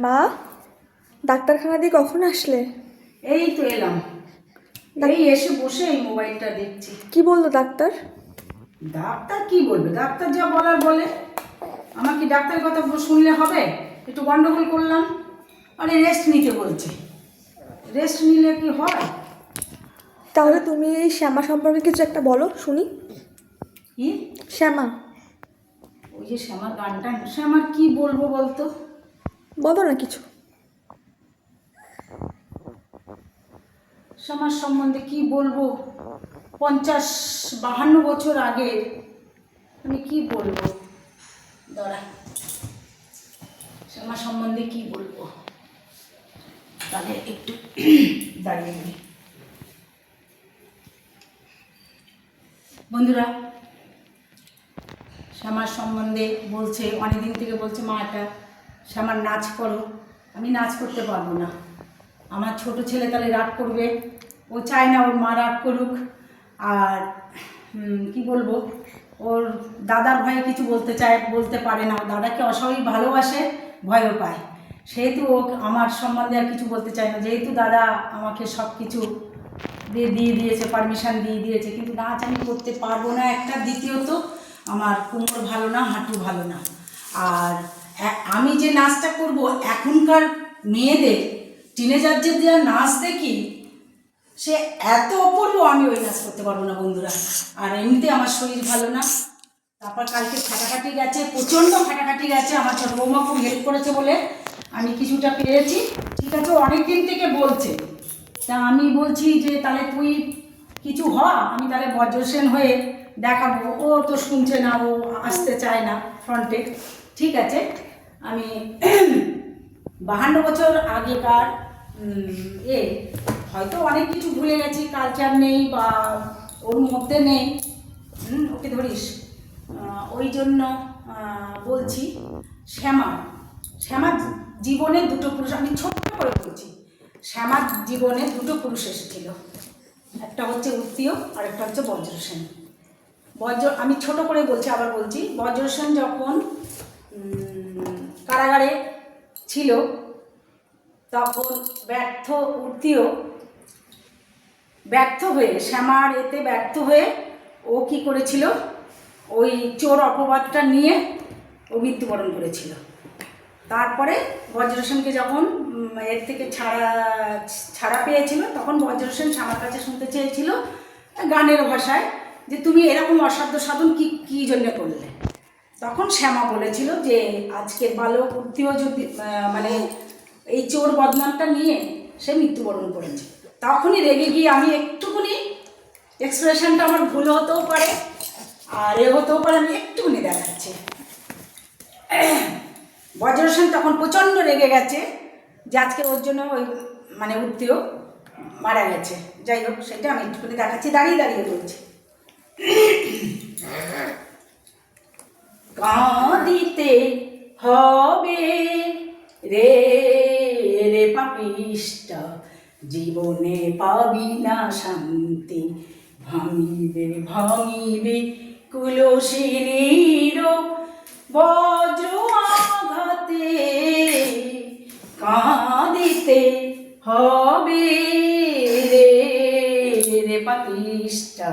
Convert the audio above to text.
মা ডাক্তারখানা দিয়ে কখন আসলে? এই তো এলাম। এই এসে বসে এই মোবাইলটা দেখছি। কি বলল ডাক্তার? ডাক্তার কি বলবে? ডাক্তার যা বলার বলে। আমার কি ডাক্তারের কথা শুনলে হবে? একটু গন্ডগোল করলাম। আরে রেস্ট নিতে বলছে। রেস্ট নিলে কি হয়? তাহলে তুমি এই শ্যামা সম্পর্কে কিছু একটা বলো শুনি। কি? শ্যামা। ওই যে শ্যামার গানটা। শ্যামার কি বলব বলতো? বলো না কিছু। শ্যামার সম্বন্ধে কি বলব? পঞ্চাশ বাহান্ন বছর আগে আমি কি বলব? দাঁড়া। শ্যামা সম্বন্ধে কি বলব? তাহলে একটু দাঁড়িয়ে বন্ধুরা শ্যামার সম্বন্ধে বলছে, অনেকদিন থেকে বলছে মা এটা শ্যামার নাচ করো। আমি নাচ করতে পারব না। আমার ছোট ছেলে তাহলে রাগ করবে। ও চায় না ওর মা রাগ করুক। আর কি বলব? ওর দাদার ভয়ে কিছু বলতে চায়, বলতে পারে না। দাদাকে অস্বাভাবিক ভালোবাসে, ভয়ও পায়। সেহেতু ও আমার সম্বন্ধে আর কিছু বলতে চায় না। যেহেতু দাদা আমাকে সব কিছু দিয়ে দিয়ে দিয়েছে পারমিশন দিয়ে দিয়েছে, কিন্তু নাচ আমি করতে পারব না। একটা দ্বিতীয়ত, আমার কোমর ভালো না, হাঁটু ভালো না। আর আমি যে নাচটা করব, এখনকার মেয়েদের টিনেজারদের যা নাচ দেখি সে এত অপূর্ব আমি ওই নাচ করতে পারব না বন্ধুরা। আর এমনিতে আমার শরীর ভালো না। তারপর কালকে ফাটাকাটি গেছে, প্রচণ্ড ফাটাকাটি গেছে। আমার ছোট বৌমা খুব হেল্প করেছে বলে আমি কিছুটা পেরেছি। ঠিক আছে অনেক দিন থেকে বলছে। তা আমি বলছি যে, তাহলে তুই কিছু হ, আমি তাহলে বজ্রসেন হয়ে দেখাবো। ও তো শুনছে না, ও আসতে চায় না ফ্রন্টে ঠিক আছে, আমি বাহান্ন বছর আগেকার এ, হয়তো অনেক কিছু ভুলে গেছি কালচার নেই বা ওর মধ্যে নেই। ওকে ধরিস। ওই জন্য বলছি, শ্যামা শ্যামার জীবনে দুটো পুরুষ, আমি ছোট্ট করে বলছি শ্যামার জীবনে দুটো পুরুষ এসেছিল। একটা হচ্ছে উত্তীয় আর একটা হচ্ছে বজ্রসেন। বজ্র, আমি ছোট করে বলছি, আবার বলছি। বজ্রসেন যখন কারাগারে ছিল, তখন ব্যর্থ উত্তীয় ব্যর্থ হয়ে, শ্যামার এতে ব্যর্থ হয়ে ও কি করেছিল? ওই চোর অপবাদটা নিয়ে ও মৃত্যুবরণ করেছিল। তারপরে বজ্রসেনকে যখন এর থেকে ছাড়া ছাড়া পেয়েছিল, তখন বজ্রসেন শ্যামার কাছে শুনতে চেয়েছিল, গানের ভাষায়। যে তুমি এরকম অসাধ্য সাধন কি, কী জন্য করলে? তখন শ্যামা বলেছিল যে আজকের বালক উত্তীয় যদি মানে এই চোর বদনামটা নিয়ে সে মৃত্যুবরণ করেছে। তখনই রেগে গিয়ে আমি একটুকুনি এক্সপ্রেশনটা আমার ভুল হতেও পারে, আর এ হতেও পারে, আমি একটুকুনি দেখাচ্ছি। বজ্রসেন তখন প্রচণ্ড রেগে গেছে যে আজকে ওর জন্য ওই মানে উত্তীয় মারা গেছে। যাই হোক, সেটা আমি একটুখানি দেখাচ্ছি, দাঁড়িয়ে দাঁড়িয়ে বলছি। কাঁদিতে হবে রে রে পাপিষ্ট। জীবনে পাবি না শান্তি, ভাঙিবে ভাঙিবে কুলসিনীর বজ্র আঘাতে কাঁদিতে হবে রে রে পাপিষ্ঠা